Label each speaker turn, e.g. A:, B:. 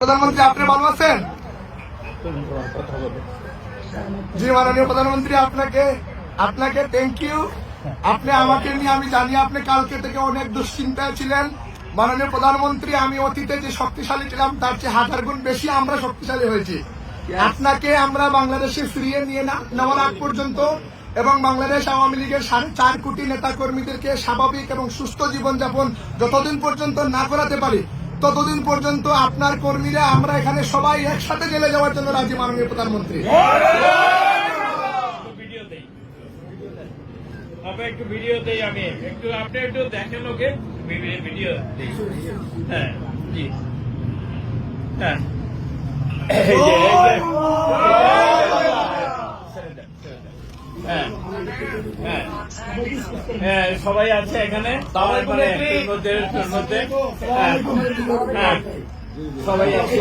A: প্রধানমন্ত্রী আপনি ভালো আছেন? জি মাননীয় প্রধানমন্ত্রী আপনাকে আপনাকে থ্যাংক ইউ আপনি আমাকে নিয়ে আমি জানি আপনি কালকে থেকে অনেক দুশ্চিন্তায় ছিলেন। মাননীয় প্রধানমন্ত্রী আমি অতীতে যে শক্তিশালী ছিলাম তার চেয়ে হাজার গুণ বেশি আমরা শক্তিশালী হয়েছি। আপনাকে আমরা বাংলাদেশে ফিরিয়ে নিয়ে নেওয়ার আগ পর্যন্ত এবং বাংলাদেশ আওয়ামী লীগের সাড়ে চার কোটি নেতা কর্মীদেরকে স্বাভাবিক এবং সুস্থ জীবনযাপন যতদিন পর্যন্ত না করাতে পারি ততদিন পর্যন্ত আপনার কর্মীরা আমরা এখানে সবাই একসাথে জেলে যাওয়ার জন্য রাজি মাননীয় প্রধানমন্ত্রী।
B: তবে একটু ভিডিও দেই আমি একটু আপনি একটু দেখেন ওকে ভিডিও হ্যাঁ জি। হ্যাঁ এই যে, এই যে। ছেড়ে দেন, ছেড়ে দেন। হ্যাঁ, হ্যাঁ। হ্যাঁ, সবাই আছে এখানে সবাই মানে মধ্যে হ্যাঁ, হ্যাঁ। সবাই আছে